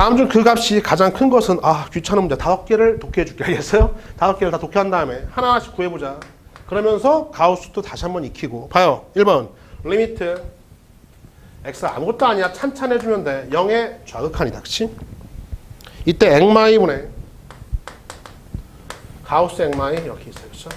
다음 중 그 값이 가장 큰 것은 아 귀찮은 문제. 다섯 개를 독해해 줄게. 알겠어요? 다섯 개를 다 독해한 다음에 하나하나씩 구해보자. 그러면서 가우스도 다시 한번 익히고. 봐요. 1번. 리미트 x 아무것도 아니야. 찬찬해주면 돼. 0의 좌극한이다. 그치? 이때 액마이분의 가우스 액마이 이렇게 있어요. 그쵸?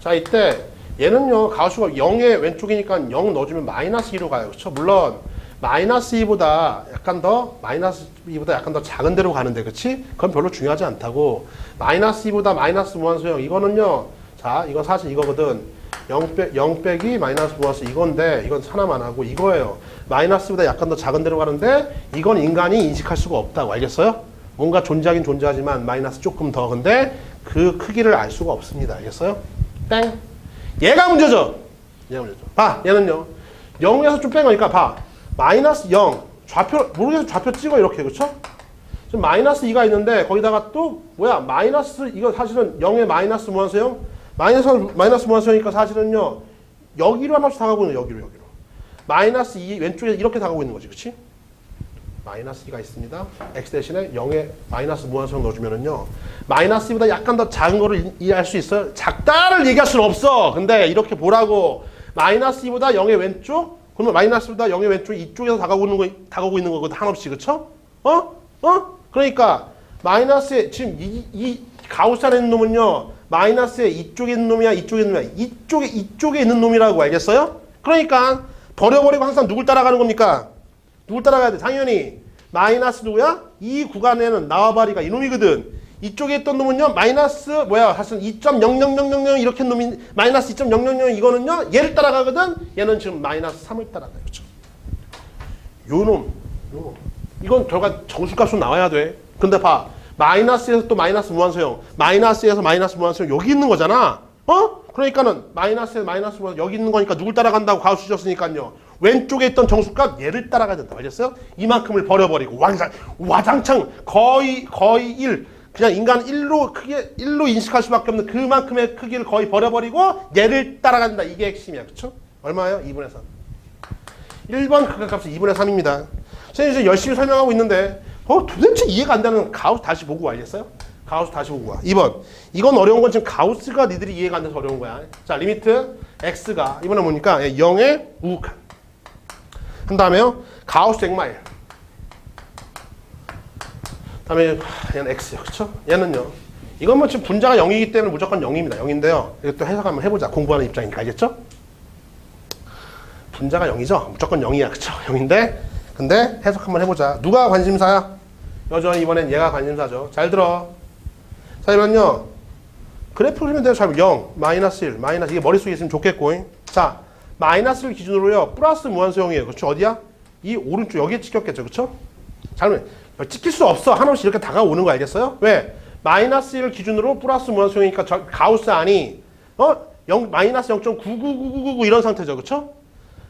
자 이때 얘는요 가우스가 0의 왼쪽이니까 0 넣어주면 마이너스 2로 가요. 그쵸? 물론 마이너스 2보다 약간 더 마이너스 2보다 약간 더 작은 데로 가는데 그치? 그건 별로 중요하지 않다고. 마이너스 2보다 마이너스 무한소형 이거는요 자 이건 사실 이거거든. 0, 빼, 0 빼기 마이너스 무한소 이건데 이건 하나만 하고 이거예요. 마이너스보다 약간 더 작은 데로 가는데 이건 인간이 인식할 수가 없다고. 알겠어요? 뭔가 존재하긴 존재하지만 마이너스 조금 더. 근데 그 크기를 알 수가 없습니다. 알겠어요? 땡. 얘가 문제죠? 얘가 문제죠. 봐 얘는요. 0에서 좀 뺀 거니까 봐 마이너스 0 좌표 모르겠어 좌표 찍어 이렇게 그쵸? 지금 마이너스 2가 있는데 거기다가 또 뭐야? 마이너스 이거 사실은 0의 마이너스 무한소형 마이너스 마이너스 무한소형이니까 사실은요 여기로 한 번씩 다가고 있는 여기로 여기로. 마이너스 2 왼쪽에 이렇게 다가고 있는 거지 그치? 마이너스 2가 있습니다. X 대신에 0의 마이너스 무한소형 넣어주면은요 마이너스 2보다 약간 더 작은 거를 이- 이해할 수 있어요. 작다를 얘기할 수는 없어. 근데 이렇게 보라고. 마이너스 2보다 0의 왼쪽 그러면 마이너스보다 0의 왼쪽 이쪽에서 다가오고 있는 거 다가오고 있는 거거든 한없이 그쵸? 어? 어? 그러니까 마이너스에 지금 이, 이 가우스 안에 있는 놈은요 마이너스에 이쪽에 있는 놈이야 이쪽에 있는 놈이야 이쪽에 이쪽에 있는 놈이라고 알겠어요? 그러니까 버려버리고 항상 누굴 따라가는 겁니까? 누굴 따라가야 돼? 당연히 마이너스 누구야? 이 구간에는 나와바리가 이놈이거든. 이쪽에 있던 놈은요 마이너스 뭐야 사실 2.00000 이렇게 놈이 마이너스 2.000 이거는요 얘를 따라가거든. 얘는 지금 마이너스 3을 따라가요. 그렇죠? 요놈, 요놈. 이건 결과 정수값으로 나와야 돼. 근데 봐. 마이너스에서 또 마이너스 무한소형. 마이너스에서 마이너스 무한소형 여기 있는 거잖아. 어? 그러니까는 마이너스에 마이너스 무한 여기 있는 거니까 누굴 따라간다고 가우스 주셨으니까요. 왼쪽에 있던 정수값 얘를 따라가야 된다. 알겠어요? 이만큼을 버려버리고 왕장, 와장창 거의 거의 1. 그냥 인간 1로 크게 1로 인식할 수밖에 없는 그만큼의 크기를 거의 버려버리고 얘를 따라간다. 이게 핵심이야. 그렇죠? 얼마예요? 2분의 3. 1번 극한값은 2분의 3입니다. 선생님 지금 열심히 설명하고 있는데 어 도대체 이해가 안 되는 가우스 다시 보고 알겠어요? 가우스 다시 보고 와. 2번. 이건 어려운 건 지금 가우스가 니들이 이해가 안 돼서 어려운 거야. 자, 리미트 x가 이번에 뭐니까 0의 우극한. 한 다음에요. 가우스 액마일. 다음에 얘는 x요. 그렇죠? 얘는요. 이건 뭐 지금 분자가 0이기 때문에 무조건 0입니다. 0인데요. 이것도 해석 한번 해보자. 공부하는 입장이니까 알겠죠? 분자가 0이죠? 무조건 0이야. 그쵸? 0인데, 근데 해석 한번 해보자. 누가 관심사야? 여전히 이번엔 얘가 관심사죠. 잘 들어. 자, 이러면요. 그래프 그리면 돼요. 잘 0, 마이너스 1, 마이너스 이게 머릿속에 있으면 좋겠고. 자, 마이너스를 기준으로요. 플러스 무한소형이에요. 그쵸? 어디야? 이 오른쪽 여기에 찍혔겠죠. 그쵸? 잘 찍힐 수 없어. 한없이 이렇게 다가오는 거 알겠어요? 왜? 마이너스 1을 기준으로 플러스 무한소형이니까 저 가우스 안이 어? 0, 마이너스 0.99999 이런 상태죠. 그쵸?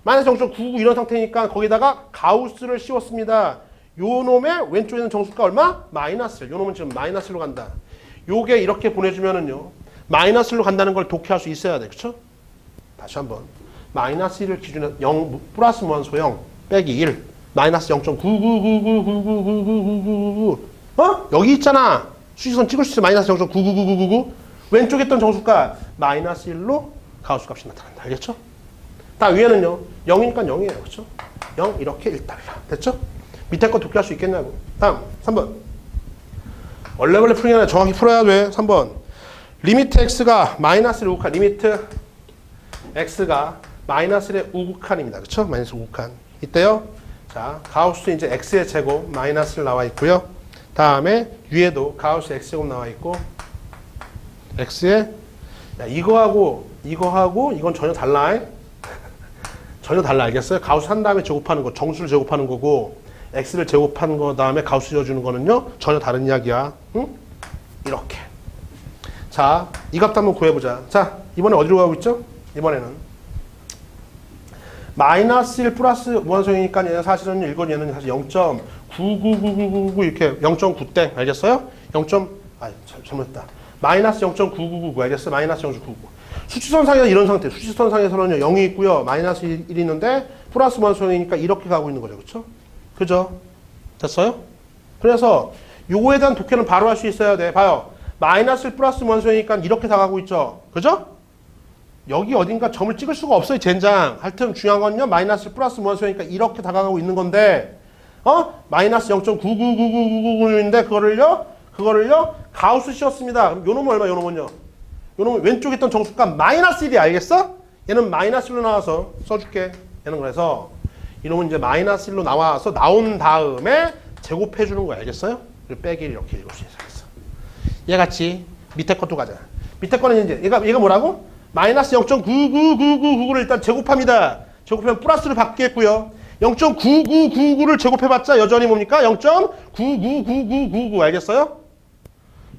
마이너스 0.99 이런 상태니까 거기다가 가우스를 씌웠습니다. 요 놈의 왼쪽에 있는 정수가 얼마? 마이너스 1. 요 놈은 지금 마이너스 1로 간다. 요게 이렇게 보내주면은요. 마이너스 1로 간다는 걸 독해할 수 있어야 돼. 그쵸? 다시 한번. 마이너스 1을 기준으로 0 플러스 무한소형 빼기 1. 마이너스 0.999999999 어? 여기 있잖아. 수직선 찍을 수 있어. 마이너스 0.99999 왼쪽에 있던 정수가 마이너스 1로 가우스 값이 나타난다. 알겠죠? 다 위에는요. 0이니까 0이에요. 그렇죠? 0 이렇게 1달러. 됐죠? 밑에 거 독해할 수 있겠냐고. 다음 3번. 원래 원래 풀이 아니라 정확히 풀어야 돼. 3번. 리미트 x가 마이너스를 우극한 리미트 x가 마이너스의 우극한입니다. 그렇죠? 마이너스 우극한. 이때요. 자, 가우스 이제 x의 제곱 마이너스를 나와 있고요. 다음에 위에도 가우스 x제곱 나와 있고 x의 야, 이거하고 이거하고 이건 전혀 달라. 전혀 달라 알겠어요? 가우스 한 다음에 제곱하는 거 정수를 제곱하는 거고 x를 제곱하는 거 다음에 가우스 지어주는 거는요 전혀 다른 이야기야. 응? 이렇게. 자, 이 값도 한번 구해보자. 자, 이번에 어디로 가고 있죠? 이번에는 마이너스 1 플러스 무한소형이니까 얘는 사실은 이건 얘는 사실 0.99999 이렇게 0.9땡 알겠어요? 0. 아, 잘못했다. 마이너스 0.9999 알겠어요? 마이너스 0.999. 수치선상에서 이런 상태. 수치선상에서는요 0이 있고요. 마이너스 1이 있는데 플러스 무한소형이니까 이렇게 가고 있는 거죠. 그렇죠? 그죠? 됐어요? 그래서 요거에 대한 독해는 바로 할 수 있어야 돼. 봐요. 마이너스 플러스 원소니까 이렇게 다 가고 있죠. 그죠? 여기 어딘가 점을 찍을 수가 없어요. 젠장. 하여튼 중요한 건요. 마이너스 플러스 원소니까 이렇게 다가가고 있는 건데 어? 마이너스 0.999999인데 그거를요. 그거를요. 가우스 씌웠습니다. 그럼 요 놈은 얼마? 요 놈은요. 요 놈은 왼쪽에 있던 정수값 마이너스 1이 알겠어? 얘는 마이너스 1로 나와서 써줄게. 얘는 그래서 이놈은 이제 마이너스 1로 나와서 나온 다음에 제곱해 주는 거 알겠어요? 그리고 빼기 이렇게 읽을 수 있어. 얘같이 밑에 것도 가자. 밑에 거는 이제 얘가 얘가 뭐라고? 마이너스 0.99999를 일단 제곱합니다. 제곱하면 플러스를 받겠고요. 0.9999를 제곱해봤자 여전히 뭡니까? 0.999999 알겠어요?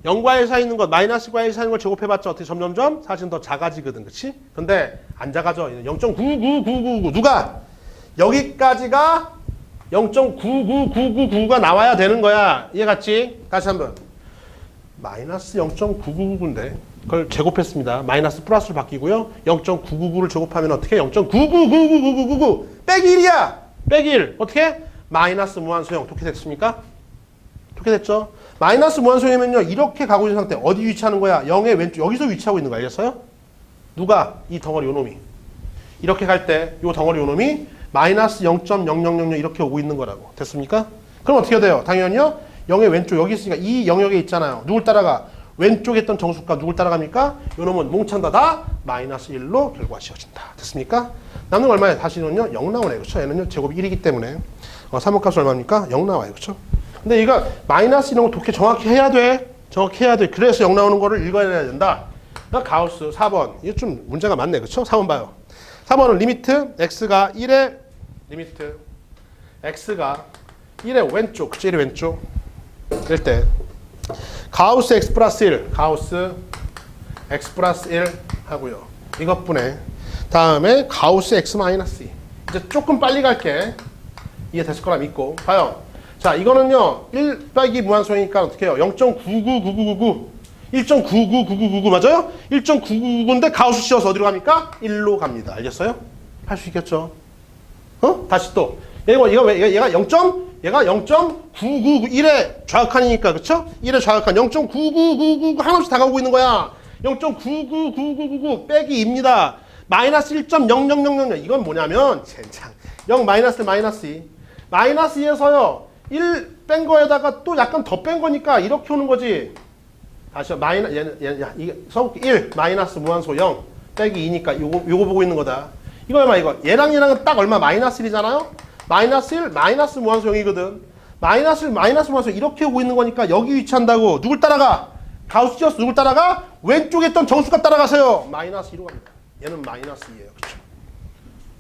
0과 1 사이 있는 것, 마이너스과 1 사이 있는 걸 제곱해봤자 어떻게 점점점 사실은 더 작아지거든, 그치? 근데 안 작아져. 0.99999 누가? 여기까지가 0.99999가 나와야 되는 거야. 이해갔지? 다시 한번. 마이너스 0.999인데 그걸 제곱했습니다. 마이너스 플러스로 바뀌고요. 0.999를 제곱하면 어떻게? 0.9999999 빼기 1이야. 빼기 1. 어떻게? 마이너스 무한소형. 독해 됐습니까? 독해 됐죠? 마이너스 무한소형이면요. 이렇게 가고 있는 상태. 어디 위치하는 거야? 0의 왼쪽. 여기서 위치하고 있는 거 알겠어요? 누가? 이 덩어리 요 놈이. 이렇게 갈 때 요 덩어리 요 놈이 마이너스 0.0000 이렇게 오고 있는 거라고. 됐습니까? 그럼 어떻게 돼요? 당연히요. 0의 왼쪽 여기 있으니까 이 영역에 있잖아요. 누굴 따라가? 왼쪽에 있던 정수값 누굴 따라갑니까? 요놈은 몽창다 다 마이너스 1로 결과 지어진다. 됐습니까? 남는 거 얼마예요? 다시는요. 0 나오네. 그렇죠? 얘는요. 제곱이 1이기 때문에 어, 3호값 얼마입니까? 0 나와요. 그렇죠? 근데 이거 마이너스 이런 거 독해 정확히 해야 돼. 정확히 해야 돼. 그래서 0 나오는 거를 읽어야 된다. 그러니까 가우스 4번. 이게 좀 문제가 많네. 그렇죠? 4번 봐요. 4번은 리미트 x가 1의 리미트 x가 1의 왼쪽, 그치? 1의 왼쪽. 이럴 때 가우스 x 플러스 1, 가우스 x 플러스 1 하고요. 이것분에 다음에 가우스 x 마이너스 2. 이제 조금 빨리 갈게. 이해 됐을 거라 믿고. 봐요. 자, 이거는요. 1 빼기 무한소이니까 어떻게 해요? 0.999999. 1.999999 맞아요? 1.999인데 가우스 씌워서 어디로 갑니까? 1로 갑니다. 알겠어요? 할 수 있겠죠? 어? 다시 또. 얘가, 얘가 왜, 얘가 0. 얘가 0.999, 1의 좌극한이니까, 그쵸? 1의 좌극한 0.99999 하나씩 다가오고 있는 거야. 0.9999999 빼기 2입니다. 마이너스 1.0000. 이건 뭐냐면, 젠장. 0 마이너스 마이너스 2. 마이너스 2에서요, 1 뺀 거에다가 또 약간 더 뺀 거니까 이렇게 오는 거지. 다시 마이너 얘는 야 이게 서울기 1 마이너스 무한소 0 빼기 2니까 요거 요거 보고 있는 거다. 이거 얼마 이거 얘랑 얘랑은 딱 얼마 마이너스 1이잖아요. 마이너스 1 마이너스 무한소 0이거든. 마이너스 1 마이너스 무한소 이렇게 오고 있는 거니까 여기 위치한다고 누굴 따라가? 가우스 지어스 누굴 따라가? 왼쪽에 있던 정수값 따라가세요. 마이너스 2로 갑니다. 얘는 마이너스 2예요. 그렇죠?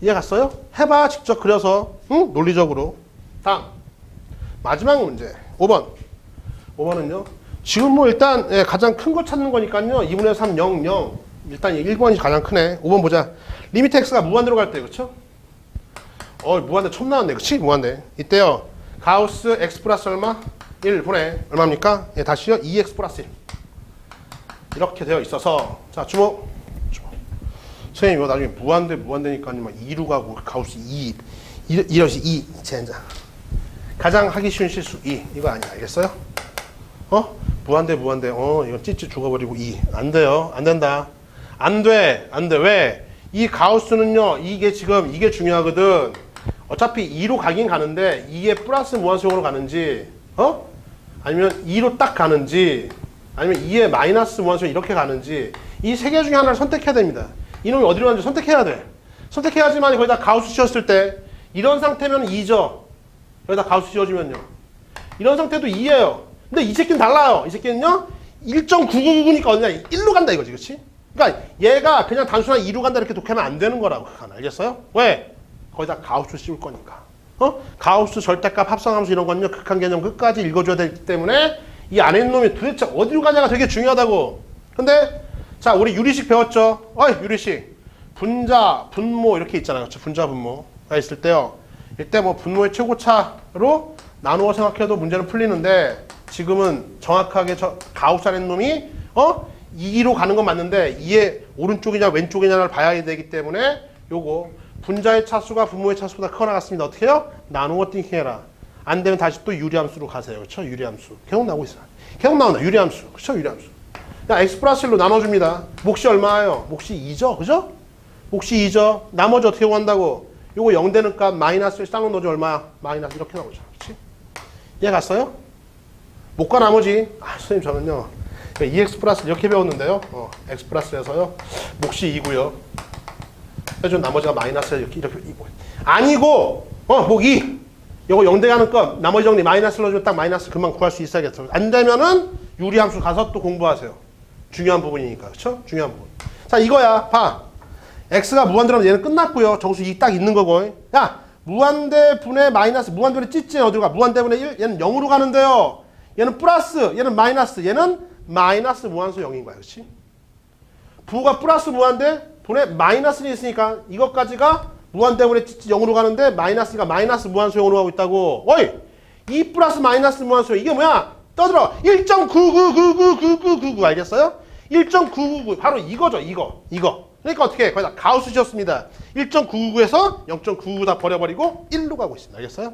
이해 갔어요? 해봐 직접 그려서 응? 논리적으로. 다음 마지막 문제 5번. 5번은요. 지금 뭐 일단 예, 가장 큰 거 찾는 거니까요. 2분의 3, 0, 0. 일단 1번이 가장 크네. 5번 보자. 리미트 x가 무한대로 갈 때, 그쵸? 어, 무한대 처음 나왔네. 그치? 무한대. 이때요. 가우스 x 플러스 얼마? 1 보내. 얼마입니까? 예, 다시요. 2x 플러스 1. 이렇게 되어 있어서. 자, 주목. 주목. 선생님, 이거 나중에 무한대, 무한대니까 막 2로 가고, 가우스 2. 이, 이러시 2. 젠장. 가장 하기 쉬운 실수 2. 이거 아니야. 알겠어요? 어? 무한대 무한대 어 이거 찌찌 죽어버리고 2. 안 돼요 안 된다 안 돼 안 돼 왜? 이 가우스는요 이게 지금 이게 중요하거든 어차피 2로 가긴 가는데 2에 플러스 무한수용으로 가는지 어? 아니면 2로 딱 가는지 아니면 2에 마이너스 무한수용 이렇게 가는지 이 세 개 중에 하나를 선택해야 됩니다 이놈이 어디로 가는지 선택해야 돼 선택해야지만 거기다 가우스 씌웠을 때 이런 상태면 2죠 여기다 가우스 씌워주면요 이런 상태도 2예요 근데 이 새끼는 달라요. 이 새끼는요. 1.9999니까 어디냐? 1로 간다 이거지. 그렇지? 그러니까 얘가 그냥 단순한 2로 간다 이렇게 독하면 안 되는 거라고. 그건 알겠어요? 왜? 거기다 가우스 씌울 거니까. 어? 가우스 절대값 합성함수 이런 건요. 극한 개념 끝까지 읽어줘야 되기 때문에 이 안에 있는 놈이 도대체 어디로 가냐가 되게 중요하다고. 근데 자 우리 유리식 배웠죠? 어이 유리식. 분자, 분모 이렇게 있잖아요. 그렇죠? 분자, 분모가 있을 때요. 이때 뭐 분모의 최고차로 나누어 생각해도 문제는 풀리는데 지금은 정확하게 저 가우스 하는 놈이 어 2로 가는 건 맞는데 2의 오른쪽이냐 왼쪽이냐를 봐야 되기 때문에 요거 분자의 차수가 분모의 차수보다 크거나 같습니다. 어떻게 해요? 나누어 띵킹해라. 안 되면 다시 또 유리함수로 가세요. 그렇죠? 유리함수. 계속 나오고 있어요. 계속 나온다. 유리함수. 그렇죠? 유리함수. 자, x 플러스 1로 나눠줍니다. 몫이 얼마예요? 몫이 2죠? 그죠? 몫이 2죠? 나머지 어떻게 구한다고? 요거 0 되는 값 마이너스 1 쌍로 넣어줘 얼마야? 마이너스 이렇게 나오죠. 그렇지? 이해 갔어요? 못과 나머지 아 선생님 저는요 2x 플러스 이렇게 배웠는데요 어, x 플러스에서요 몫이 2고요 그래서 나머지가 마이너스 이렇게 이렇게 2고 아니고 어목 2. 요거 0 대가는 것. 나머지 정리 마이너스 넣어주면 딱 마이너스 그만 구할 수 있어야겠어 안 되면은 유리함수 가서 또 공부하세요. 중요한 부분이니까. 그렇죠 중요한 부분. 자 이거야. 봐. x가 무한대라면 얘는 끝났고요. 정수 2 딱 있는 거고. 야 무한대 분의 마이너스 무한대분의 찌찌 어디로 가? 무한대분의 1 얘는 0으로 가는데요. 얘는 플러스 얘는 마이너스. 얘는 마이너스 무한수 0인 거야. 그렇지 부가 플러스 무한대 분의 마이너스는 있으니까 이것까지가 무한대분의 찌찌 0으로 가는데 마이너스가 마이너스 무한수 0으로 가고 있다고 어이 2 플러스 마이너스 무한수 이게 뭐야 떠들어 1.99999999 알겠어요? 1.999 바로 이거죠 이거 이거 그러니까 어떻게 해? 거기다 가우스 지었습니다 1.999에서 0.99 다 버려버리고 1로 가고 있습니다 알겠어요?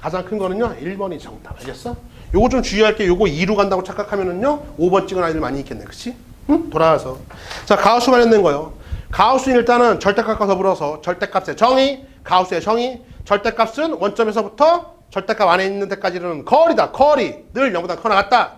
가장 큰 거는요 1번이 정답 알겠어? 요거 좀 주의할 게 요거 2로 간다고 착각하면은요 5번 찍은 아이들 많이 있겠네 그치? 응? 돌아와서 자 가우스 관련된 거요 가우스는 일단은 절대값과 더불어서 절대값의 정의 가우스의 정의 절대값은 원점에서부터 절대값 안에 있는 데까지는 거리다 거리 늘 0보다 커 나갔다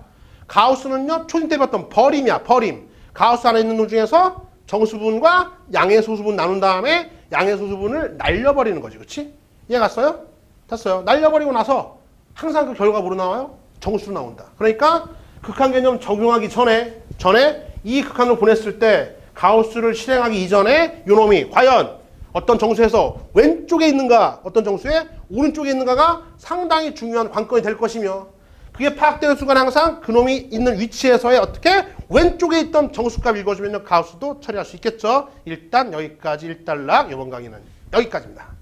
가우스는요 초딩 때 봤던 버림이야 버림 가우스 안에 있는 놈 중에서 정수분과 양의 소수분 나눈 다음에 양의 소수분을 날려버리는 거지 그치? 이해 갔어요? 됐어요 날려버리고 나서 항상 그 결과가 뭐로 나와요? 정수로 나온다 그러니까 극한 개념 적용하기 전에 전에 이 극한으로 보냈을 때 가우스를 실행하기 이전에 요놈이 과연 어떤 정수에서 왼쪽에 있는가 어떤 정수에 오른쪽에 있는가가 상당히 중요한 관건이 될 것이며 그게 파악되는 순간 항상 그놈이 있는 위치에서의 어떻게 왼쪽에 있던 정수값 읽어주면 가우스도 처리할 수 있겠죠. 일단 여기까지 일단락 이번 강의는 여기까지입니다.